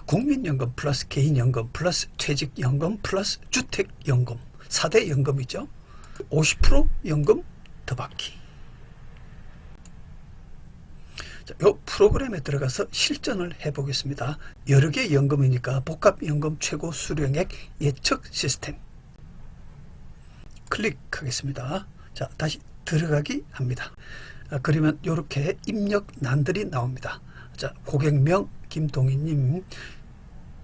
국민연금 플러스 개인연금 플러스 퇴직연금 플러스 주택연금 4대 연금이죠. 50% 연금 더 받기. 자, 요 프로그램에 들어가서 실전을 해보겠습니다. 여러 개 연금이니까 복합연금 최고 수령액 예측 시스템. 클릭하겠습니다. 자, 다시 들어가기 합니다. 아, 그러면 이렇게 입력란들이 나옵니다. 자, 고객명 김동희님,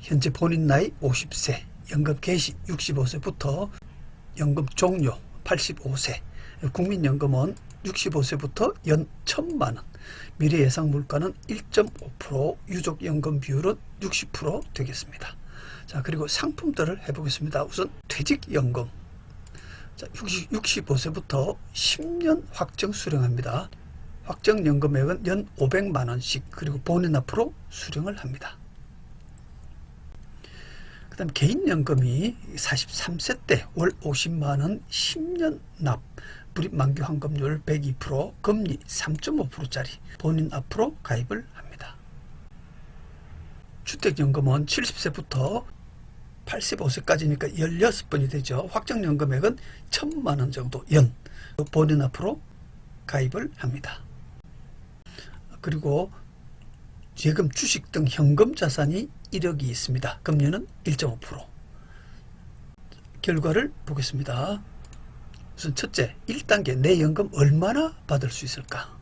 현재 본인 나이 50세, 연금 개시 65세부터 연금 종료 85세, 국민연금은 65세부터 연 1천만 원, 미래 예상 물가는 1.5%, 유족 연금 비율은 60% 되겠습니다. 자, 그리고 상품들을 해 보겠습니다. 우선 퇴직 연금. 자, 60, 65세부터 10년 확정 수령합니다. 확정 연금액은 연 500만 원씩 그리고 본인 앞으로 수령을 합니다. 그다음 개인 연금이 43세 때 월 50만 원 10년 납 불입 만기 환급률 102% 금리 3.5%짜리 본인 앞으로 가입을 합니다. 주택연금은 70세부터 85세까지니까 16번이 되죠. 확정연 금액은 1천만 원 정도 연 본인 앞으로 가입을 합니다. 그리고 예금 주식 등 현금 자산이 1억이 있습니다. 금리는 1.5%. 결과를 보겠습니다. 우선 첫째, 1단계 내 연금 얼마나 받을 수 있을까?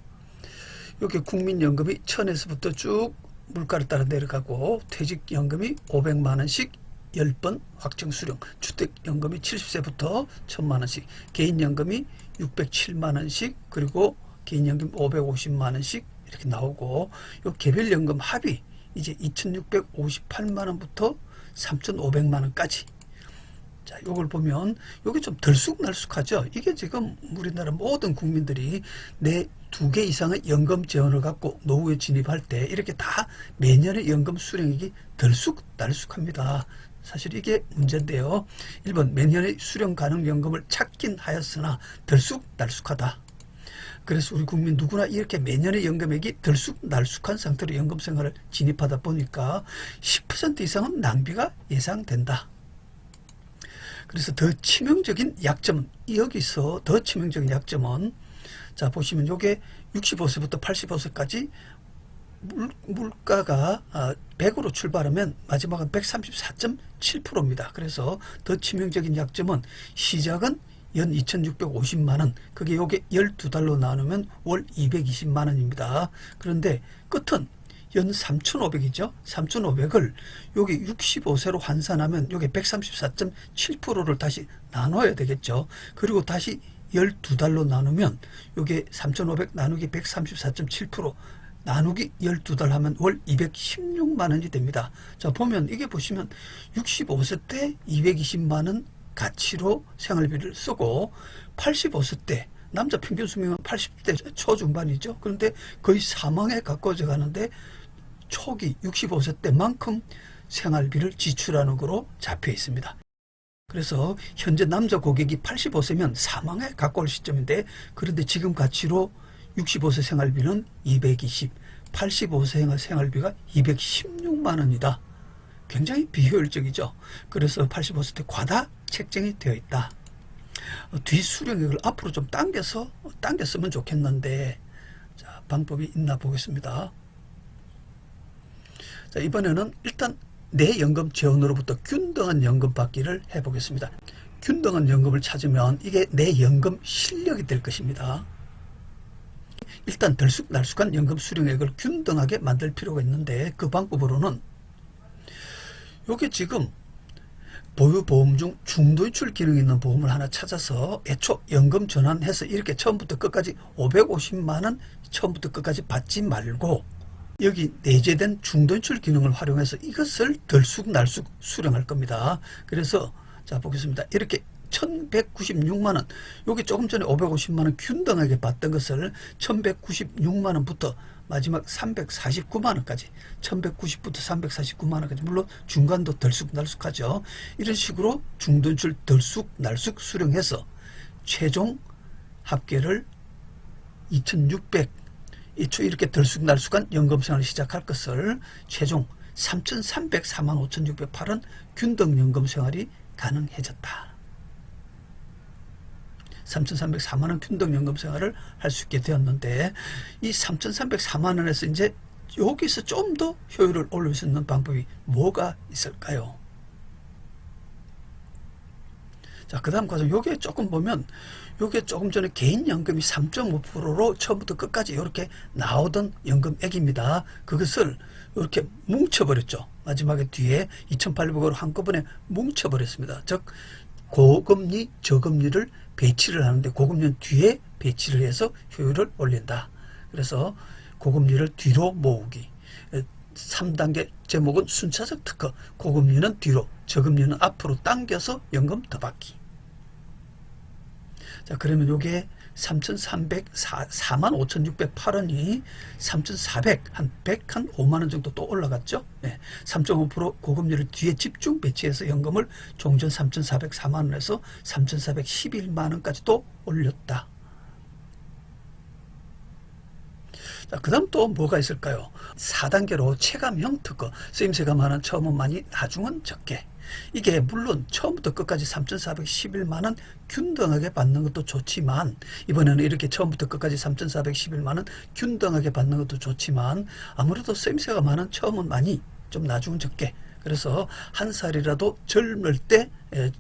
여기 국민연금이 1000에서부터 쭉 물가를 따라 내려가고 퇴직연금이 500만 원씩 10번 확정 수령, 주택연금이 70세부터 1000만 원씩, 개인연금이 607만 원씩, 그리고 개인연금 550만 원씩 이렇게 나오고 요 개별연금 합이 이제 2,658만 원부터 3,500만 원까지. 자, 요걸 보면 요게 좀 들쑥날쑥하죠. 이게 지금 우리나라 모든 국민들이 내 두 개 이상의 연금 재원을 갖고 노후에 진입할 때 이렇게 다 매년의 연금 수령액이 들쑥날쑥합니다. 사실 이게 문제인데요. 1번 매년의 수령 가능 연금을 찾긴 하였으나 들쑥날쑥하다. 그래서 우리 국민 누구나 이렇게 매년의 연금액이 들쑥날쑥한 상태로 연금 생활을 진입하다 보니까 10% 이상은 낭비가 예상된다. 그래서 더 치명적인 약점은 여기서 더 치명적인 약점은 자 보시면 요게 65세부터 85세까지 물, 물가가 아, 100으로 출발하면 마지막은 134.7%입니다. 그래서 더 치명적인 약점은 시작은 연 2,650만 원. 그게 요게 12달로 나누면 월 220만 원입니다. 그런데 끝은 연 3,500이죠. 3,500을 여기 65세로 환산하면 요게 134.7%를 다시 나눠야 되겠죠. 그리고 다시 12달로 나누면 요게 3,500 나누기 134.7% 나누기 12달 하면 월 216만 원이 됩니다. 자, 보면 이게 보시면 65세 때 220만 원 가치로 생활비를 쓰고 85세 때 남자 평균 수명은 80대 초중반이죠. 그런데 거의 사망에 가까워져 가는데 초기 65세 때만큼 생활비를 지출하는 거로 잡혀 있습니다. 그래서 현재 남자 고객이 85세면 사망에 가까울 시점인데 그런데 지금 가치로 65세 생활비는 220, 85세 생활비가 216만 원이다. 굉장히 비효율적이죠. 그래서 85세 때 과다 책정이 되어 있다. 어, 뒤 수령액을 앞으로 좀 당겨서 당겨 쓰면 좋겠는데 자, 방법이 있나 보겠습니다. 자, 이번에는 일단 내 연금 재원으로부터 균등한 연금 받기를 해보겠습니다. 균등한 연금을 찾으면 이게 내 연금 실력이 될 것입니다. 일단 들쑥날쑥한 연금 수령액을 균등하게 만들 필요가 있는데 그 방법으로는 요게 지금 보유보험 중 중도이출 기능 있는 보험을 하나 찾아서 애초 연금 전환해서 이렇게 처음부터 끝까지 550만 원 처음부터 끝까지 받지 말고 여기 내재된 중도이출 기능을 활용해서 이것을 들쑥날쑥 수령할 겁니다. 그래서 자 보겠습니다. 이렇게 1196만 원. 여기 조금 전에 550만 원 균등하게 받던 것을 1196만 원부터 마지막 349만 원까지 1190부터 349만 원까지 물론 중간도 들쑥날쑥하죠. 이런 식으로 중도줄 들쑥날쑥 수령해서 최종 합계를 2600 이초 이렇게 들쑥날쑥한 연금 생활을 시작할 것을 최종 3,304만 5,608원 균등연금 생활이 가능해졌다. 3,304만 원 균등연금 생활을 할 수 있게 되었는데 이 3,304만 원에서 이제 여기서 좀 더 효율을 올릴 수 있는 방법이 뭐가 있을까요? 자, 그 다음 과정, 요게 조금 보면, 요게 조금 전에 개인연금이 3.5%로 처음부터 끝까지 이렇게 나오던 연금액입니다. 그것을 이렇게 뭉쳐버렸죠. 마지막에 뒤에 2,800원을 한꺼번에 뭉쳐버렸습니다. 즉, 고금리, 저금리를 배치를 하는데 고금리는 뒤에 배치를 해서 효율을 올린다. 그래서 고금리를 뒤로 모으기. 3단계 제목은 순차적 특허. 고금리는 뒤로, 저금리는 앞으로 당겨서 연금 더 받기. 자, 그러면 요게 3,304, 45,608원이 3,400, 한 100, 한 5만원 정도 또 올라갔죠? 네. 3.5% 고금리를 뒤에 집중 배치해서 연금을 종전 3,404만원에서 3,411만원까지 또 올렸다. 자, 그 다음 또 뭐가 있을까요? 4단계로 체감형 특허. 쓰임새가 많은 처음은 많이, 나중은 적게. 이게 물론 처음부터 끝까지 3,411만 원 균등하게 받는 것도 좋지만 이번에는 이렇게 처음부터 끝까지 3,411만 원 균등하게 받는 것도 좋지만 아무래도 쓰임새가 많은 처음은 많이 좀 나중은 적게 그래서 한 살이라도 젊을 때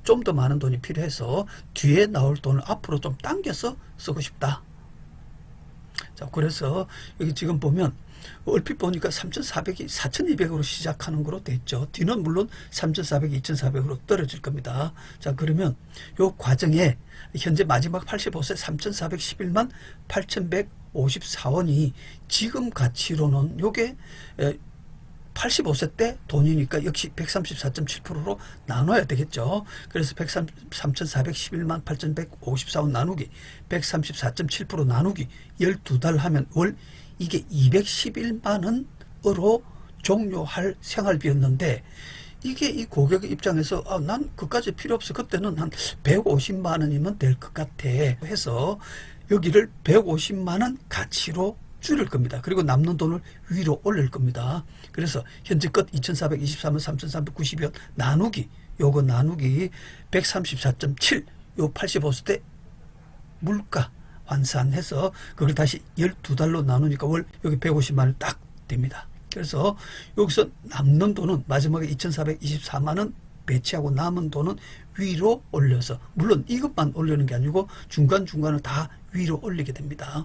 좀 더 많은 돈이 필요해서 뒤에 나올 돈을 앞으로 좀 당겨서 쓰고 싶다. 자, 그래서 여기 지금 보면 얼핏 보니까 3,400이 4,200으로 시작하는 거로 돼 있죠. 뒤는 물론 3,400이 2,400으로 떨어질 겁니다. 자, 그러면 요 과정에 현재 마지막 85세 3,411만 8,154원이 지금 가치로는 요게 85세 때 돈이니까 역시 134.7%로 나눠야 되겠죠. 그래서 3,411만 8,154원 나누기 134.7% 나누기 12달 하면 월 이게 211만 원으로 종료할 생활비였는데 이게 이 고객의 입장에서 아, 난 그까지 필요 없어. 그때는 한 150만 원이면 될 것 같아 해서 여기를 150만 원 가치로 줄일 겁니다. 그리고 남는 돈을 위로 올릴 겁니다. 그래서 현재껏 2,423원 3,390원 나누기 요거 나누기 134.7 요 85세 때 물가 환산해서 그걸 다시 12달로 나누니까 월 여기 150만 원 딱 됩니다. 그래서 여기서 남는 돈은 마지막에 2,424만 원 배치하고 남은 돈은 위로 올려서 물론 이것만 올리는 게 아니고 중간중간을 다 위로 올리게 됩니다.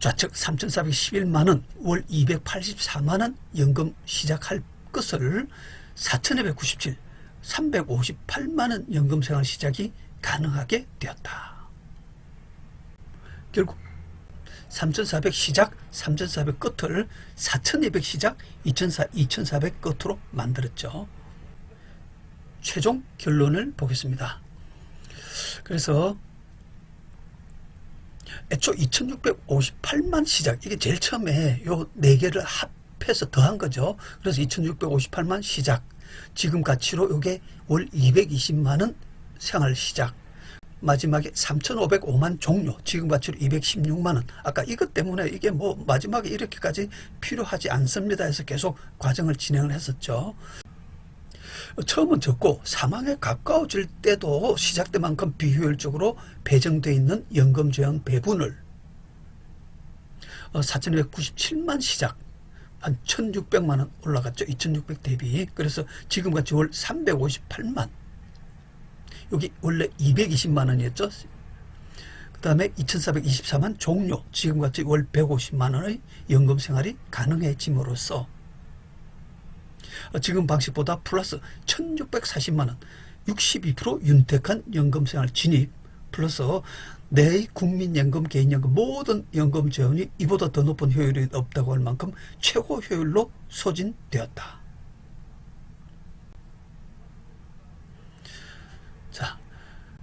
좌측 3,411만 원, 월 284만 원 연금 시작할 것을 4,297, 358만 원 연금 생활 시작이 가능하게 되었다. 결국 3,400 시작, 3,400 끝을 4,200 시작, 2,400 끝으로 만들었죠. 최종 결론을 보겠습니다. 그래서 애초 2658만 시작. 이게 제일 처음에 요 네 개를 합해서 더한 거죠. 그래서 2658만 시작. 지금 가치로 요게 월 220만 원 생활 시작. 마지막에 3,505만 종료. 지금 가치로 216만 원 아까 이것 때문에 이게 뭐 마지막에 이렇게까지 필요하지 않습니다 해서 계속 과정을 진행을 했었죠. 처음은 적고 사망에 가까워질 때도 시작 때만큼 비효율적으로 배정되어 있는 연금제한 배분을 4,297만 시작 한 1,600만 원 올라갔죠. 2,600 대비. 그래서 지금같이 월 358만 여기 원래 220만 원이었죠. 그 다음에 2,424만 종료 지금같이 월 150만 원의 연금 생활이 가능해짐으로써 어, 지금 방식보다 플러스 1640만원 62% 윤택한 연금생활 진입 플러스 내 국민연금, 개인연금 모든 연금 재원이 이보다 더 높은 효율이 없다고 할 만큼 최고 효율로 소진되었다. 자,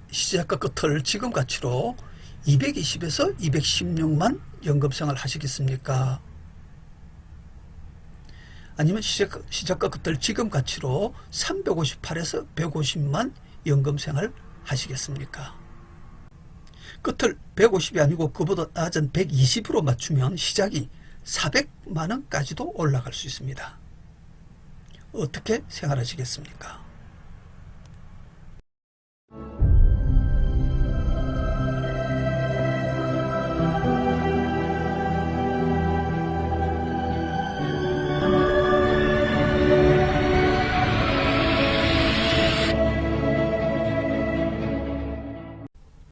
시작과 끝을 지금 가치로 220에서 216만 연금생활 하시겠습니까? 아니면 시작, 시작과 끝을 지금 가치로 358에서 150만 연금 생활 하시겠습니까? 끝을 150이 아니고 그보다 낮은 120으로 맞추면 시작이 400만 원까지도 올라갈 수 있습니다. 어떻게 생활하시겠습니까?